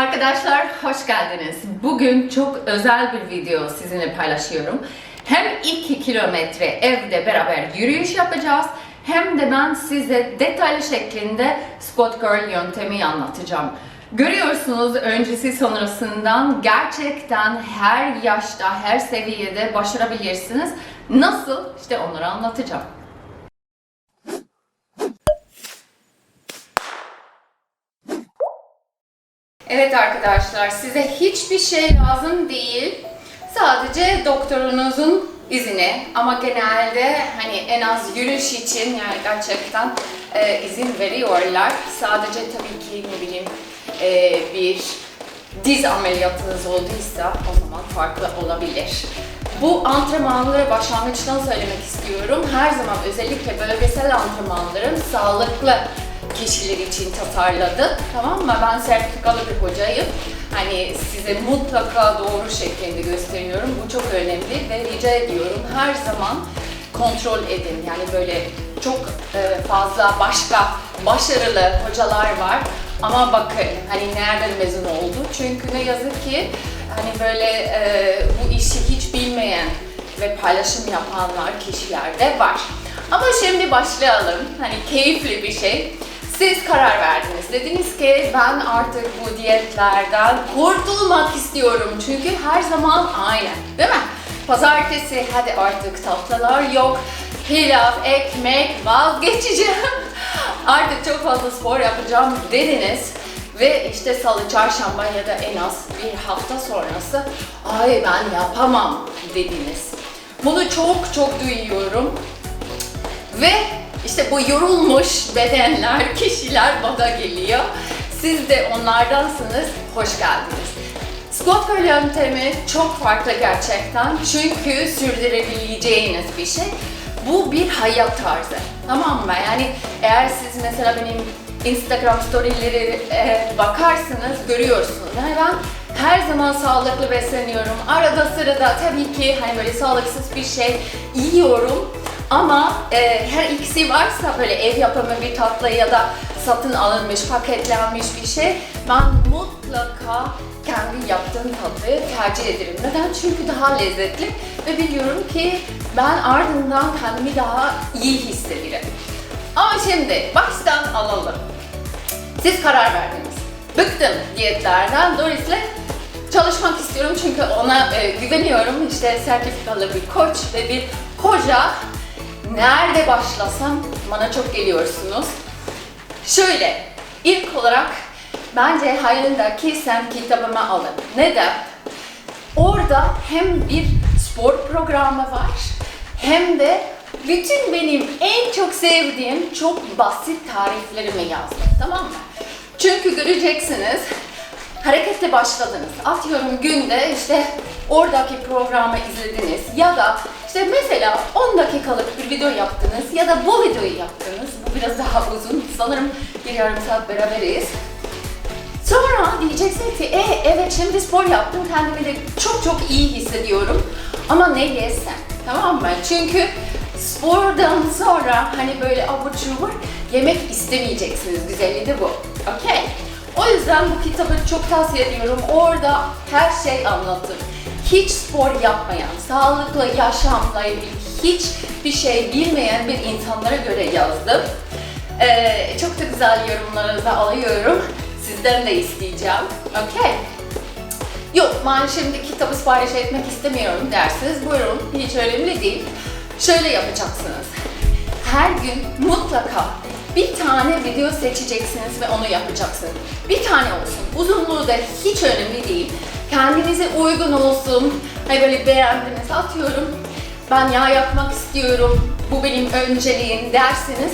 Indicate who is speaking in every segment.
Speaker 1: Arkadaşlar hoş geldiniz. Bugün çok özel bir video sizinle paylaşıyorum. Hem 2 kilometre evde beraber yürüyüş yapacağız hem de ben size detaylı şeklinde Squat Girl yöntemi anlatacağım. Görüyorsunuz öncesi sonrasından gerçekten her yaşta, her seviyede başarabilirsiniz. Nasıl? İşte onları anlatacağım. Evet arkadaşlar size hiçbir şey lazım değil. Sadece doktorunuzun izni ama genelde hani en az yürüyüş için yani gerçekten e, izin veriyorlar. Sadece tabii ki ne bileyim e, bir diz ameliyatınız olduysa o zaman farklı olabilir. Bu antrenmanları başlangıçtan söylemek istiyorum. Her zaman özellikle bölgesel antrenmanların sağlıklı kişiler için tasarladık. Tamam mı? Ben sertifikalı bir hocayım. Hani size mutlaka doğru şeklinde gösteriyorum. Bu çok önemli ve rica ediyorum her zaman kontrol edin. Yani böyle çok e, fazla başka başarılı hocalar var. Ama bakın hani nereden mezun oldu? Çünkü ne yazık ki hani böyle e, bu işi hiç bilmeyen ve paylaşım yapanlar kişiler de var. Ama şimdi başlayalım. Hani keyifli bir şey. Siz karar verdiniz. Dediniz ki ben artık bu diyetlerden kurtulmak istiyorum. Çünkü her zaman aynı. Değil mi? Pazartesi hadi artık tatlılar yok. Pilav, ekmek vazgeçeceğim. artık çok fazla spor yapacağım dediniz. Ve işte salı, çarşamba ya da en az bir hafta sonrası ay ben yapamam dediniz. Bunu çok çok duyuyorum. Ve işte bu yorulmuş bedenler, kişiler bana geliyor. Siz de onlardansınız. Hoş geldiniz. Squat curl yöntemi çok farklı gerçekten. Çünkü sürdürebileceğiniz bir şey. Bu bir hayat tarzı. Tamam mı? Yani eğer siz mesela benim Instagram storyleri e, bakarsınız görüyorsunuz. Yani ben her zaman sağlıklı besleniyorum. Arada sırada tabii ki hani böyle sağlıksız bir şey yiyorum. Ama e, her ikisi varsa böyle ev yapımı bir tatlı ya da satın alınmış, paketlenmiş bir şey ben mutlaka kendi yaptığım tatlıyı tercih ederim. Neden? Çünkü daha lezzetli ve biliyorum ki ben ardından kendimi daha iyi hissederim. Ama şimdi baştan alalım. Siz karar verdiniz. Bıktım diyetlerden. Dolayısıyla çalışmak istiyorum çünkü ona e, güveniyorum. İşte sertifikalı bir koç ve bir koca. Nerede başlasam bana çok geliyorsunuz. Şöyle, ilk olarak bence hayalindeki sen kitabımı alın. Neden? Orada hem bir spor programı var hem de bütün benim en çok sevdiğim çok basit tariflerimi yazdım. Tamam mı? Çünkü göreceksiniz harekette başladınız. Atıyorum günde işte oradaki programı izlediniz ya da işte mesela 10 dakikalık bir video yaptınız ya da bu videoyu yaptınız. Bu biraz daha uzun. Sanırım bir yarım saat beraberiz. Sonra diyeceksiniz ki e, evet şimdi spor yaptım kendimi de çok çok iyi hissediyorum ama ne yesem tamam mı? Çünkü spordan sonra hani böyle abur cubur yemek istemeyeceksiniz güzelliği de bu. Okey. O yüzden bu kitabı çok tavsiye ediyorum. Orada her şey anlatır. Hiç spor yapmayan, sağlıklı yaşamla ilgili hiçbir şey bilmeyen bir insanlara göre yazdım. Ee, çok da güzel yorumlarınızı alıyorum. Sizden de isteyeceğim. Okey. Yok ben şimdi kitabı sipariş etmek istemiyorum dersiniz. Buyurun hiç önemli değil. Şöyle yapacaksınız. Her gün mutlaka bir tane video seçeceksiniz ve onu yapacaksınız. Bir tane olsun. Uzunluğu da hiç önemli değil. Kendinize uygun olsun. Hani böyle beğendiniz atıyorum. Ben yağ yapmak istiyorum. Bu benim önceliğim dersiniz.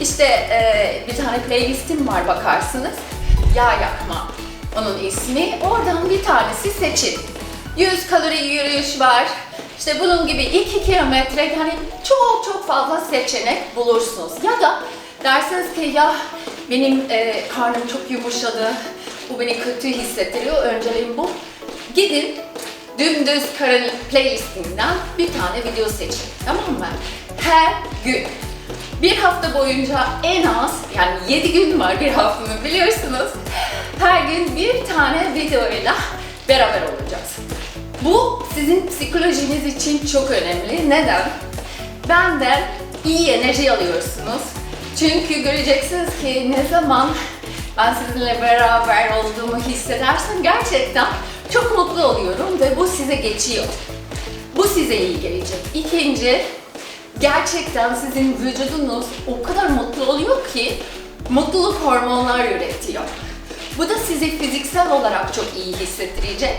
Speaker 1: İşte e, bir tane playlistim var bakarsınız. Yağ yakma onun ismi. Oradan bir tanesi seçin. 100 kalori yürüyüş var. İşte bunun gibi 2 kilometre hani çok çok fazla seçenek bulursunuz. Ya da dersiniz ki ya benim e, karnım çok yumuşadı, bu beni kötü hissettiriyor, önceliğim bu. Gidin dümdüz karın playlistinden bir tane video seçin. Tamam mı? Her gün. Bir hafta boyunca en az yani 7 gün var bir haftanın biliyorsunuz. her gün bir tane videoyla beraber olacağız. Bu sizin psikolojiniz için çok önemli. Neden? Benden iyi enerji alıyorsunuz. Çünkü göreceksiniz ki ne zaman ben sizinle beraber olduğumu hissedersem gerçekten çok mutlu oluyorum ve bu size geçiyor. Bu size iyi gelecek. İkinci, gerçekten sizin vücudunuz o kadar mutlu oluyor ki mutluluk hormonlar üretiyor. Bu da sizi fiziksel olarak çok iyi hissettirecek.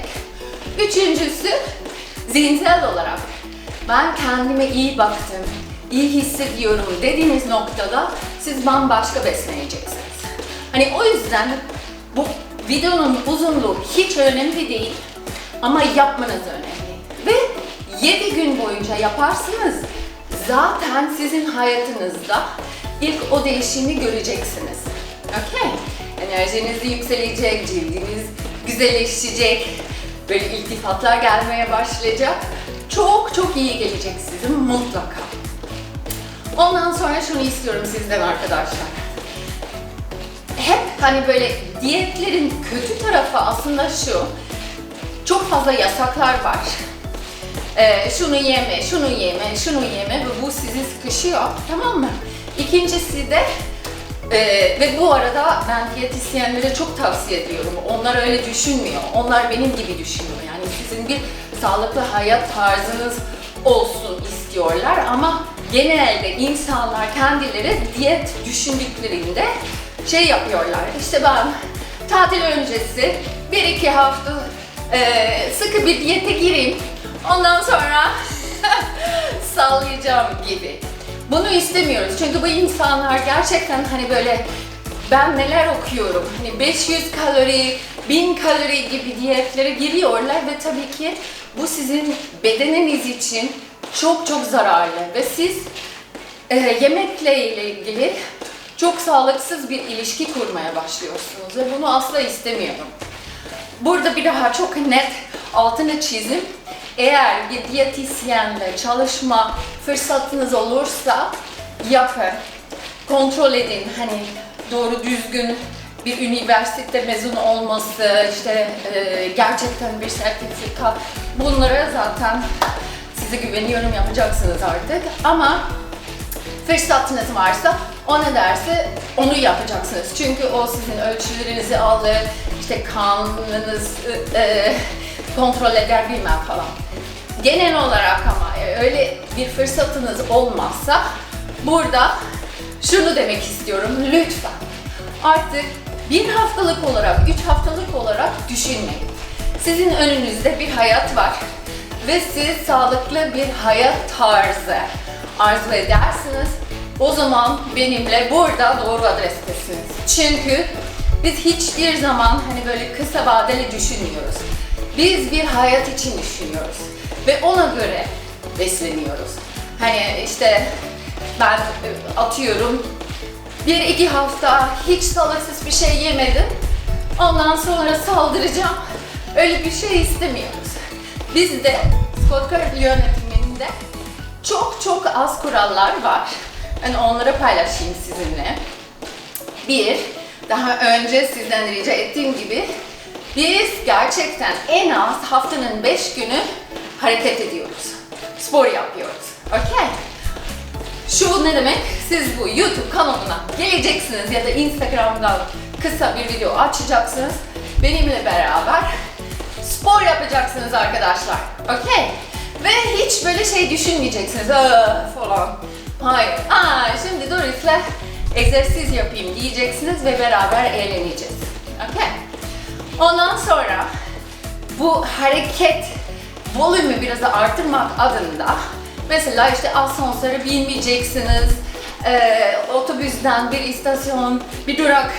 Speaker 1: Üçüncüsü, zihinsel olarak. Ben kendime iyi baktım, iyi hissediyorum dediğiniz noktada siz bambaşka besleneceksiniz. Hani o yüzden bu videonun uzunluğu hiç önemli değil ama yapmanız önemli. Ve 7 gün boyunca yaparsınız zaten sizin hayatınızda ilk o değişimi göreceksiniz. Okay? Enerjiniz yükselecek, cildiniz güzelleşecek, böyle iltifatlar gelmeye başlayacak. Çok çok iyi gelecek sizin mutlaka. Ondan sonra şunu istiyorum sizden arkadaşlar. Hep hani böyle diyetlerin kötü tarafı aslında şu. Çok fazla yasaklar var. Ee, şunu yeme, şunu yeme, şunu yeme ve bu sizi sıkışıyor. Tamam mı? İkincisi de ee, ve bu arada ben diyetisyenlere çok tavsiye ediyorum. Onlar öyle düşünmüyor. Onlar benim gibi düşünüyor. Yani sizin bir sağlıklı hayat tarzınız olsun istiyorlar ama genelde insanlar kendileri diyet düşündüklerinde şey yapıyorlar. İşte ben tatil öncesi bir iki hafta e, sıkı bir diyete gireyim. Ondan sonra sallayacağım gibi. Bunu istemiyoruz çünkü bu insanlar gerçekten hani böyle ben neler okuyorum hani 500 kalori, 1000 kalori gibi diyetlere giriyorlar ve tabii ki bu sizin bedeniniz için çok çok zararlı ve siz e, yemekle ilgili çok sağlıksız bir ilişki kurmaya başlıyorsunuz ve bunu asla istemiyorum. Burada bir daha çok net altını çizim. Eğer bir diyetisyenle çalışma fırsatınız olursa yapın. Kontrol edin. Hani doğru düzgün bir üniversite mezun olması, işte e, gerçekten bir sertifika. Bunlara zaten size güveniyorum yapacaksınız artık. Ama fırsatınız varsa o ne derse onu yapacaksınız. Çünkü o sizin ölçülerinizi alır, işte kanınız e, kontrol eder bilmem falan. Genel olarak ama öyle bir fırsatınız olmazsa burada şunu demek istiyorum lütfen artık bir haftalık olarak, üç haftalık olarak düşünmeyin. Sizin önünüzde bir hayat var ve siz sağlıklı bir hayat tarzı arzu edersiniz. O zaman benimle burada doğru adrestesiniz. Çünkü biz hiçbir zaman hani böyle kısa vadeli düşünmüyoruz. Biz bir hayat için düşünüyoruz ve ona göre besleniyoruz. Hani işte ben e, atıyorum bir iki hafta hiç sağlıksız bir şey yemedim. Ondan sonra saldıracağım. Öyle bir şey istemiyoruz. Bizde Scott Card yönetiminde çok çok az kurallar var. Ben onları paylaşayım sizinle. Bir, daha önce sizden rica ettiğim gibi biz gerçekten en az haftanın 5 günü hareket ediyoruz. Spor yapıyoruz. Okey? Şu ne demek? Siz bu YouTube kanalına geleceksiniz ya da Instagram'dan kısa bir video açacaksınız. Benimle beraber spor yapacaksınız arkadaşlar. Okey? Ve hiç böyle şey düşünmeyeceksiniz. Falan. Hayır. Aa, şimdi Doris'le egzersiz yapayım diyeceksiniz ve beraber eğleneceğiz. Okey? Ondan sonra bu hareket volümü biraz da artırmak adında mesela işte asansöre binmeyeceksiniz, ee, otobüsten bir istasyon, bir durak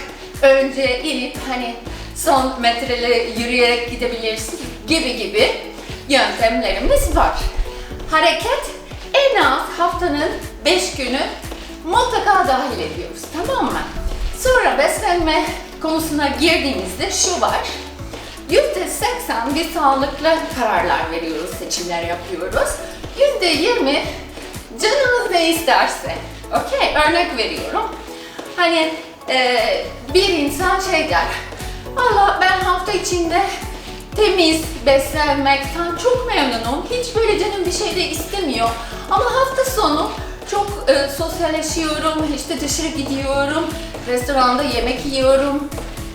Speaker 1: önce inip hani son metreleri yürüyerek gidebilirsiniz gibi gibi yöntemlerimiz var. Hareket en az haftanın 5 günü mutlaka dahil ediyoruz tamam mı? Sonra beslenme konusuna girdiğimizde şu var. %80 bir sağlıklı kararlar veriyoruz, seçimler yapıyoruz. %20 canımız ne isterse. Okey, örnek veriyorum. Hani e, bir insan şey der, Valla ben hafta içinde temiz beslenmekten çok memnunum. Hiç böyle canım bir şey de istemiyor. Ama hafta sonu çok e, sosyalleşiyorum, işte dışarı gidiyorum, restoranda yemek yiyorum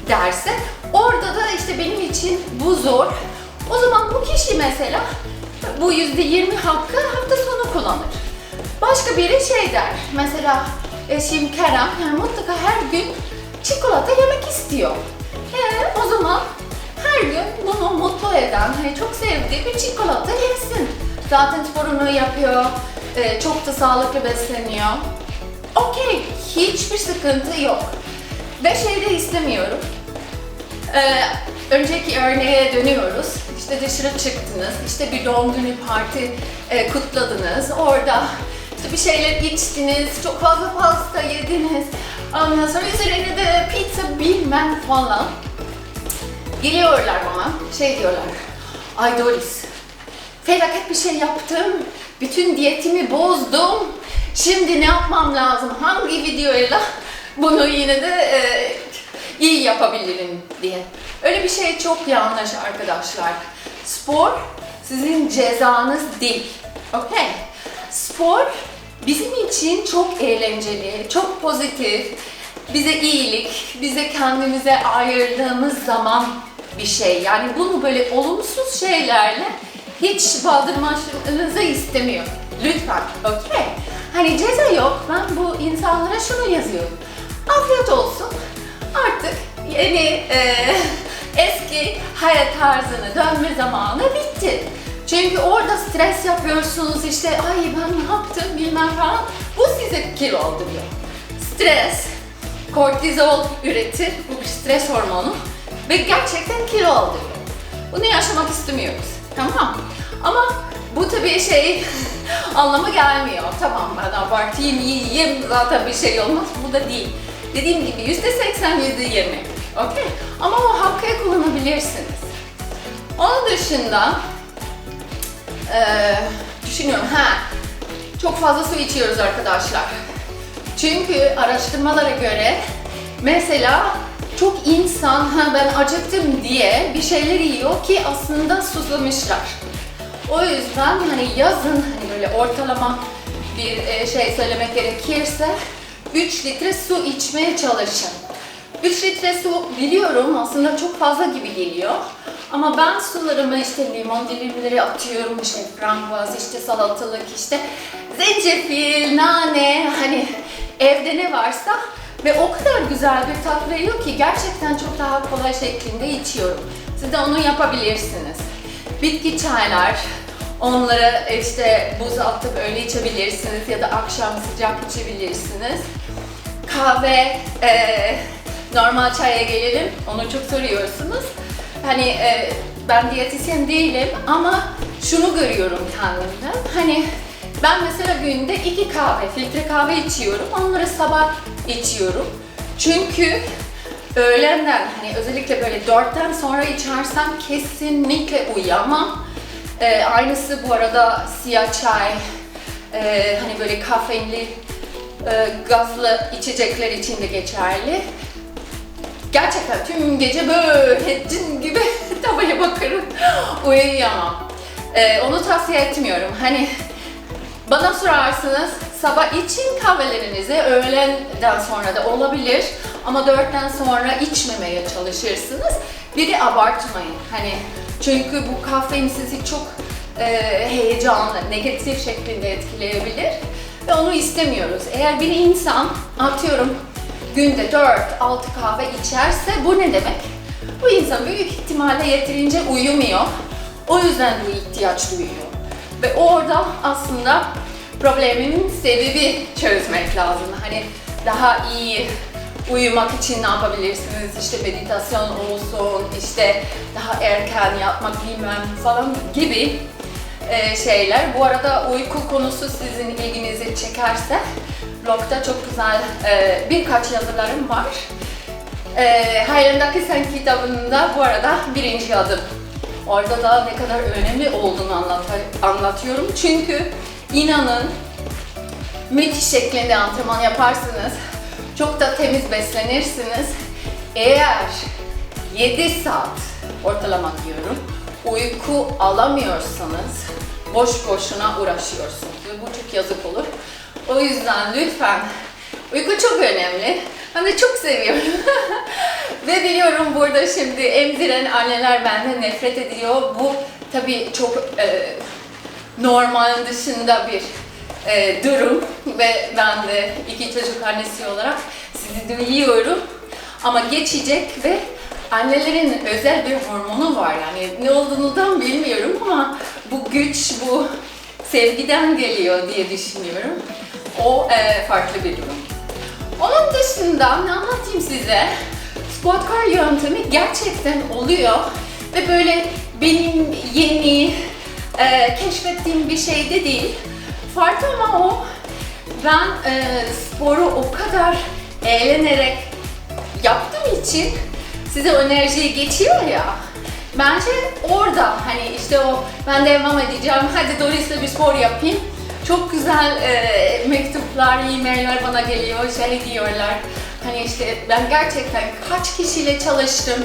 Speaker 1: derse orada da işte benim için bu zor. O zaman bu kişi mesela bu yüzde yirmi hakkı hafta sonu kullanır. Başka biri şey der, mesela eşim Kerem yani mutlaka her gün çikolata yemek istiyor. E, o zaman her gün bunu mutlu eden, hani çok sevdiği bir çikolata yesin. Zaten sporunu yapıyor, e, çok da sağlıklı besleniyor. Okey, hiçbir sıkıntı yok. Ve şey de istemiyorum. Ee, önceki örneğe dönüyoruz. İşte dışarı çıktınız, işte bir doğum günü parti e, kutladınız. Orada işte bir şeyler içtiniz, çok fazla pasta yediniz. Ondan sonra üzerine de pizza bilmem falan. Geliyorlar bana, şey diyorlar. Ay Doris, felaket bir şey yaptım. Bütün diyetimi bozdum. Şimdi ne yapmam lazım? Hangi videoyla bunu yine de e, iyi yapabilirim diye. Öyle bir şey çok yanlış arkadaşlar. Spor sizin cezanız değil. Okey? Spor bizim için çok eğlenceli, çok pozitif, bize iyilik, bize kendimize ayırdığımız zaman bir şey. Yani bunu böyle olumsuz şeylerle hiç baldırmanızı istemiyorum. Lütfen, okey? Hani ceza yok, ben bu insanlara şunu yazıyorum. Afiyet olsun, artık yeni e, eski hayat tarzını dönme zamanı bitti. Çünkü orada stres yapıyorsunuz işte ay ben ne yaptım bilmem falan. Bu size kilo aldırıyor. Stres, kortizol üretir, bu bir stres hormonu ve gerçekten kilo aldırıyor. Bunu yaşamak istemiyoruz. Tamam. Ama bu tabii şey anlamı gelmiyor. Tamam ben abartayım, yiyeyim zaten bir şey olmaz. Bu da değil. Dediğim gibi yüzde seksen, yüzde yirmi. Okey? Ama o hakkı kullanabilirsiniz. Onun dışında eee, düşünüyorum ha çok fazla su içiyoruz arkadaşlar. Çünkü araştırmalara göre mesela çok insan ben acıktım diye bir şeyler yiyor ki aslında susamışlar. O yüzden hani yazın hani böyle ortalama bir e, şey söylemek gerekirse 3 litre su içmeye çalışın. 3 litre su biliyorum aslında çok fazla gibi geliyor. Ama ben sularıma işte limon dilimleri atıyorum, işte frambuaz, işte salatalık, işte zencefil, nane, hani evde ne varsa ve o kadar güzel bir tat veriyor ki gerçekten çok daha kolay şeklinde içiyorum. Siz de onu yapabilirsiniz. Bitki çaylar, onları işte buz atıp öyle içebilirsiniz ya da akşam sıcak içebilirsiniz. Kahve, e, normal çaya gelelim. Onu çok soruyorsunuz. Hani e, ben diyetisyen değilim ama şunu görüyorum kendimden. Hani ben mesela günde iki kahve, filtre kahve içiyorum. Onları sabah içiyorum. Çünkü öğlenden hani özellikle böyle dörtten sonra içersem kesinlikle uyuyamam. Ee, aynısı bu arada siyah çay, e, hani böyle kafeinli, e, gazlı içecekler için de geçerli. Gerçekten tüm gece böyle cin gibi tavaya bakarım, uyuyamam. Ee, onu tavsiye etmiyorum. Hani bana sorarsınız sabah için kahvelerinizi öğlenden sonra da olabilir ama dörtten sonra içmemeye çalışırsınız. Biri abartmayın. Hani çünkü bu kafein sizi çok e, heyecanlı, negatif şeklinde etkileyebilir ve onu istemiyoruz. Eğer bir insan atıyorum günde 4-6 kahve içerse bu ne demek? Bu insan büyük ihtimalle yeterince uyumuyor. O yüzden bu ihtiyaç duyuyor. Ve orada aslında problemin sebebi çözmek lazım. Hani daha iyi uyumak için ne yapabilirsiniz? İşte meditasyon olsun, işte daha erken yatmak bilmem falan gibi e, şeyler. Bu arada uyku konusu sizin ilginizi çekerse blogda çok güzel e, birkaç yazılarım var. E, Hayalindeki Sen kitabında bu arada birinci adım. Orada da ne kadar önemli olduğunu anlat- anlatıyorum. Çünkü inanın müthiş şeklinde antrenman yaparsınız. Çok da temiz beslenirsiniz. Eğer 7 saat ortalama diyorum. Uyku alamıyorsanız boş boşuna uğraşıyorsunuz ve bu çok yazık olur. O yüzden lütfen uyku çok önemli. Ben de çok seviyorum. ve biliyorum burada şimdi emziren anneler benden nefret ediyor. Bu tabii çok e, normalin dışında bir e, durum ve ben de iki çocuk annesi olarak sizi duyuyorum. Ama geçecek ve annelerin özel bir hormonu var yani ne olduğunu da bilmiyorum ama bu güç, bu sevgiden geliyor diye düşünüyorum. O e, farklı bir durum. Onun dışında ne anlatayım size? Squat cardio yöntemi gerçekten oluyor ve böyle benim yeni e, keşfettiğim bir şey de değil. Farklı ama o ben e, sporu o kadar eğlenerek yaptığım için size enerjiyi geçiyor ya. Bence orada hani işte o ben devam edeceğim hadi Doris'le bir spor yapayım. Çok güzel e, mektuplar, e-mailler bana geliyor, şey diyorlar. Hani işte ben gerçekten kaç kişiyle çalıştım,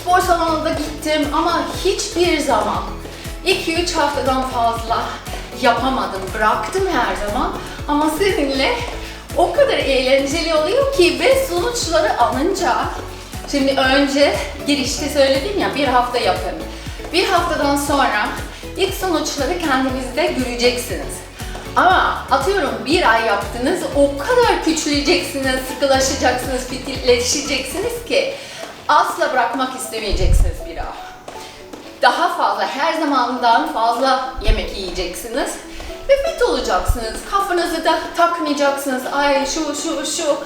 Speaker 1: spor salonuna gittim ama hiçbir zaman 2-3 haftadan fazla yapamadım, bıraktım her zaman. Ama seninle o kadar eğlenceli oluyor ki ve sonuçları alınca Şimdi önce girişte söyledim ya bir hafta yapın. Bir haftadan sonra ilk sonuçları kendinizde göreceksiniz. Ama atıyorum bir ay yaptınız, o kadar küçüleceksiniz, sıkılaşacaksınız, fitilleşeceksiniz ki asla bırakmak istemeyeceksiniz bir ay. Daha fazla, her zamandan fazla yemek yiyeceksiniz ve fit olacaksınız. Kafanızı da takmayacaksınız. Ay şu şu şu.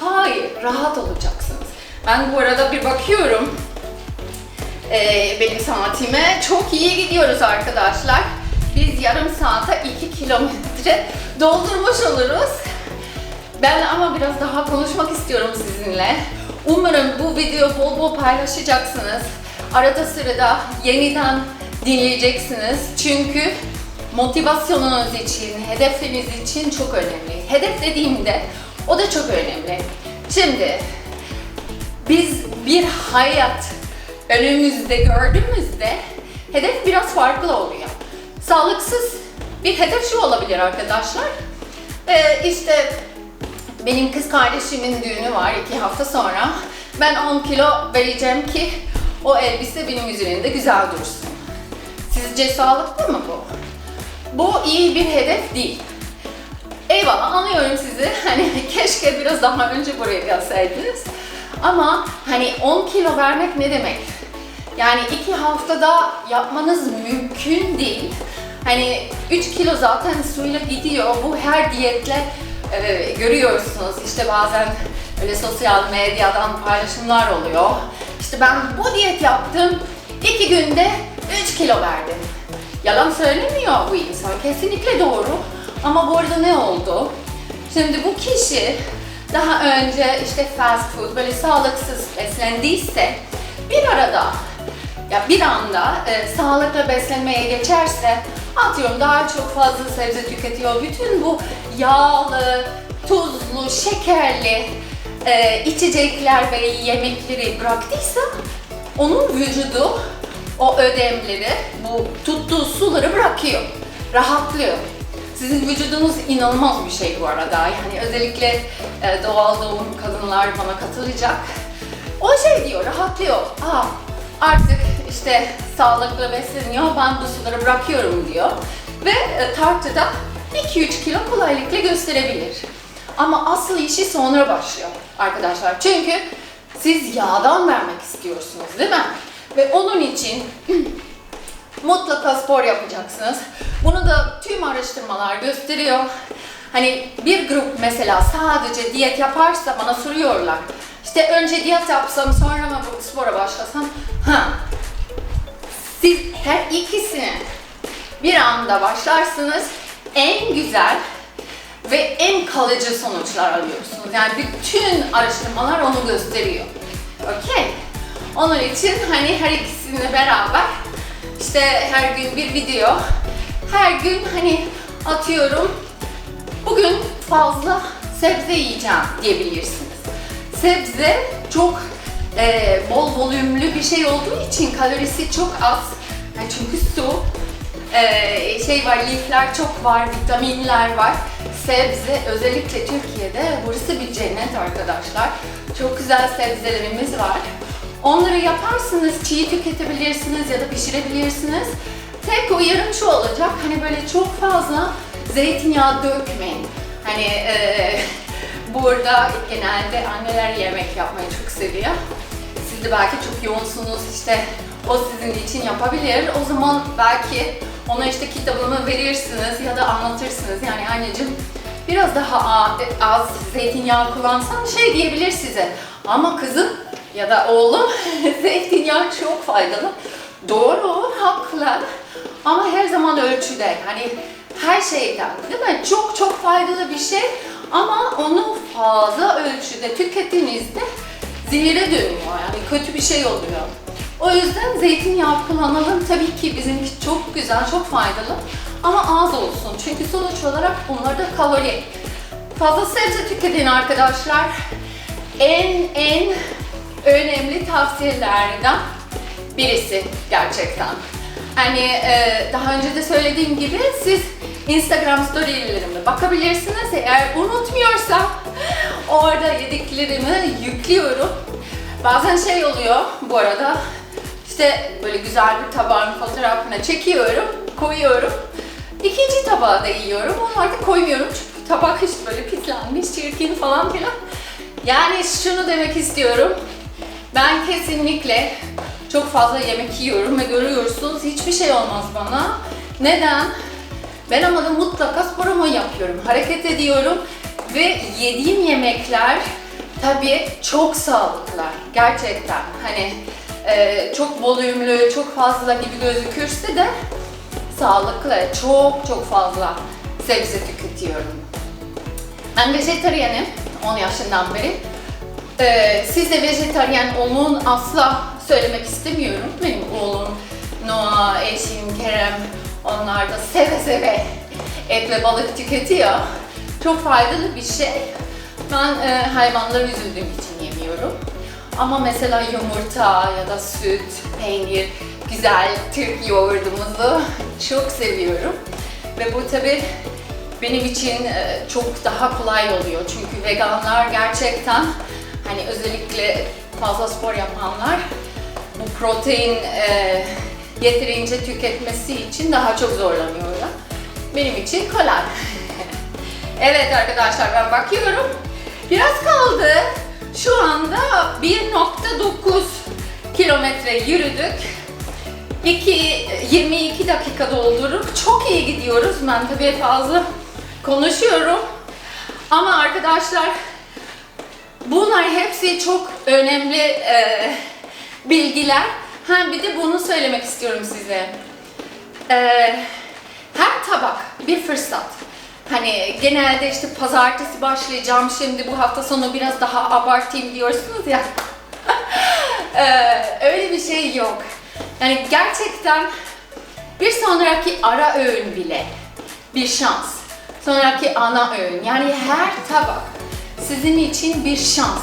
Speaker 1: Hayır, rahat olacaksınız. Ben bu arada bir bakıyorum. Ee, benim saatime çok iyi gidiyoruz arkadaşlar. Biz yarım saate 2 kilometre doldurmuş oluruz. Ben ama biraz daha konuşmak istiyorum sizinle. Umarım bu video bol bol paylaşacaksınız. Arada sırada yeniden dinleyeceksiniz. Çünkü motivasyonunuz için, hedefleriniz için çok önemli. Hedef dediğimde o da çok önemli. Şimdi biz bir hayat önümüzde gördüğümüzde hedef biraz farklı oluyor. Sağlıksız bir hedef şu olabilir arkadaşlar. Ee, işte benim kız kardeşimin düğünü var iki hafta sonra. Ben 10 kilo vereceğim ki o elbise benim üzerimde güzel dursun. Sizce sağlıklı mı bu? Bu iyi bir hedef değil. Eyvallah anlıyorum sizi. Hani keşke biraz daha önce buraya gelseydiniz. Ama hani 10 kilo vermek ne demek? Yani iki haftada yapmanız mümkün değil. Hani 3 kilo zaten suyla gidiyor. Bu her diyetle e, görüyorsunuz. İşte bazen öyle sosyal medyadan paylaşımlar oluyor. İşte ben bu diyet yaptım. 2 günde 3 kilo verdim. Yalan söylemiyor bu insan. Kesinlikle doğru. Ama bu arada ne oldu? Şimdi bu kişi daha önce işte fast food böyle sağlıksız beslendiyse bir arada ya bir anda e, sağlıklı beslenmeye geçerse atıyorum daha çok fazla sebze tüketiyor. Bütün bu yağlı, tuzlu, şekerli e, içecekler ve yemekleri bıraktıysa onun vücudu o ödemleri, bu tuttuğu suları bırakıyor, rahatlıyor. Sizin vücudunuz inanılmaz bir şey bu arada. Yani özellikle e, doğal doğum kadınlar bana katılacak. O şey diyor, rahatlıyor. Aa, artık işte sağlıklı besleniyor, ben bu suları bırakıyorum diyor. Ve e, tartıda 2-3 kilo kolaylıkla gösterebilir. Ama asıl işi sonra başlıyor arkadaşlar. Çünkü siz yağdan vermek istiyorsunuz değil mi? Ve onun için mutlaka spor yapacaksınız. Bunu da tüm araştırmalar gösteriyor. Hani bir grup mesela sadece diyet yaparsa bana soruyorlar. İşte önce diyet yapsam sonra mı bu spora başlasam? Ha. Siz her ikisini bir anda başlarsınız en güzel ve en kalıcı sonuçlar alıyorsunuz. Yani bütün araştırmalar onu gösteriyor. Okey? Onun için hani her ikisini beraber işte her gün bir video, her gün hani atıyorum bugün fazla sebze yiyeceğim diyebilirsiniz. Sebze çok e, bol volümlü bir şey olduğu için kalorisi çok az. Yani çünkü su, e, şey var, lifler çok var, vitaminler var. Sebze, özellikle Türkiye'de burası bir cennet arkadaşlar. Çok güzel sebzelerimiz var. Onları yaparsınız, çiğ tüketebilirsiniz ya da pişirebilirsiniz. Tek uyarım şu olacak, hani böyle çok fazla zeytinyağı dökmeyin. Hani e, burada genelde anneler yemek yapmayı çok seviyor. Siz de belki çok yoğunsunuz işte o sizin için yapabilir. O zaman belki ona işte kitabımı verirsiniz ya da anlatırsınız. Yani anneciğim biraz daha az zeytinyağı kullansan şey diyebilir size. Ama kızım ya da oğlum zeytinyağı çok faydalı. Doğru, haklı. Ama her zaman ölçüde. Hani her şeyden değil mi? Çok çok faydalı bir şey ama onu fazla ölçüde tükettiğinizde zehire dönüyor. Yani kötü bir şey oluyor. O yüzden zeytinyağı kullanalım. Tabii ki bizimki çok güzel, çok faydalı. Ama az olsun. Çünkü sonuç olarak bunlarda kalori. Fazla sebze tüketin arkadaşlar. En en önemli tavsiyelerden birisi gerçekten. Hani e, daha önce de söylediğim gibi siz Instagram storylerimde bakabilirsiniz. Eğer unutmuyorsam orada yediklerimi yüklüyorum. Bazen şey oluyor bu arada işte böyle güzel bir tabağın fotoğrafını çekiyorum, koyuyorum. İkinci tabağı da yiyorum. Onları da koymuyorum çünkü tabak işte böyle pislenmiş, çirkin falan filan. Yani şunu demek istiyorum. Ben kesinlikle çok fazla yemek yiyorum ve görüyorsunuz hiçbir şey olmaz bana. Neden? Ben ama da mutlaka sporumu yapıyorum, hareket ediyorum ve yediğim yemekler tabii çok sağlıklı. Gerçekten hani e, çok volümlü, çok fazla gibi gözükürse de sağlıklı. Çok çok fazla sebze tüketiyorum. Ben vejetaryenim 10 yaşından beri. Ee, siz de vejetaryen olun asla söylemek istemiyorum. Benim oğlum Noah, eşim Kerem onlar da seve seve et ve balık tüketiyor. Çok faydalı bir şey. Ben e, hayvanları üzüldüğüm için yemiyorum. Ama mesela yumurta ya da süt, peynir, güzel Türk yoğurdumuzu çok seviyorum. Ve bu tabi benim için e, çok daha kolay oluyor. Çünkü veganlar gerçekten hani özellikle fazla spor yapanlar bu protein e, yeterince tüketmesi için daha çok zorlanıyorlar. Benim için kolay. evet arkadaşlar ben bakıyorum. Biraz kaldı. Şu anda 1.9 kilometre yürüdük. 2, 22 dakika doldurduk. Çok iyi gidiyoruz. Ben tabii fazla konuşuyorum. Ama arkadaşlar bunlar hepsi çok önemli e, bilgiler. Hem bir de bunu söylemek istiyorum size. E, her tabak bir fırsat. Hani genelde işte pazartesi başlayacağım şimdi bu hafta sonu biraz daha abartayım diyorsunuz ya. Ee, öyle bir şey yok. Yani gerçekten bir sonraki ara öğün bile bir şans. Sonraki ana öğün. Yani her tabak sizin için bir şans.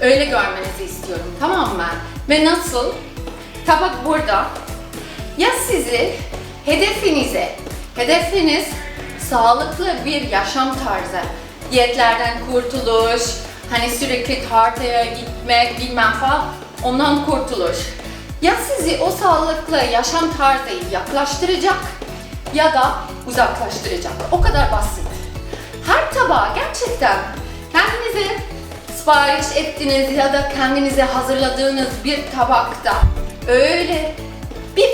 Speaker 1: Öyle görmenizi istiyorum. Tamam mı? Ve nasıl? Tabak burada. Ya sizi hedefinize, hedefiniz sağlıklı bir yaşam tarzı, diyetlerden kurtuluş, hani sürekli tartıya gitmek bilmem falan ondan kurtuluş. Ya sizi o sağlıklı yaşam tarzı yaklaştıracak ya da uzaklaştıracak. O kadar basit. Her tabağa gerçekten kendinize sipariş ettiğiniz ya da kendinize hazırladığınız bir tabakta öyle bir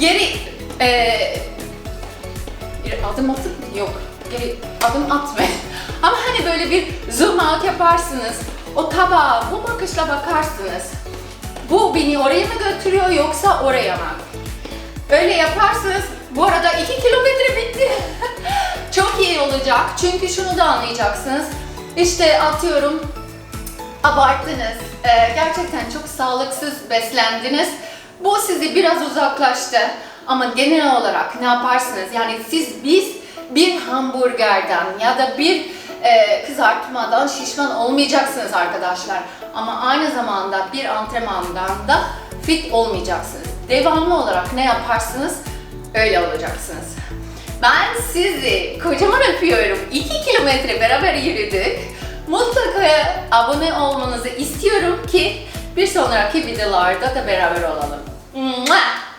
Speaker 1: geri e, bir adım atıp yok geri adım atmayın. Ama hani böyle bir zoom out yaparsınız. O tabağa bu bakışla bakarsınız. Bu beni oraya mı götürüyor yoksa oraya mı? Öyle yaparsanız bu arada 2 kilometre bitti. Çok iyi olacak. Çünkü şunu da anlayacaksınız. İşte atıyorum abarttınız. Ee, gerçekten çok sağlıksız beslendiniz. Bu sizi biraz uzaklaştı. Ama genel olarak ne yaparsınız? Yani siz biz bir hamburgerden ya da bir e, kızartmadan şişman olmayacaksınız arkadaşlar. ama aynı zamanda bir antrenmandan da fit olmayacaksınız. Devamlı olarak ne yaparsınız öyle olacaksınız. Ben sizi kocaman öpüyorum. 2 kilometre beraber yürüdük. Mutlaka abone olmanızı istiyorum ki bir sonraki videolarda da beraber olalım. Mua!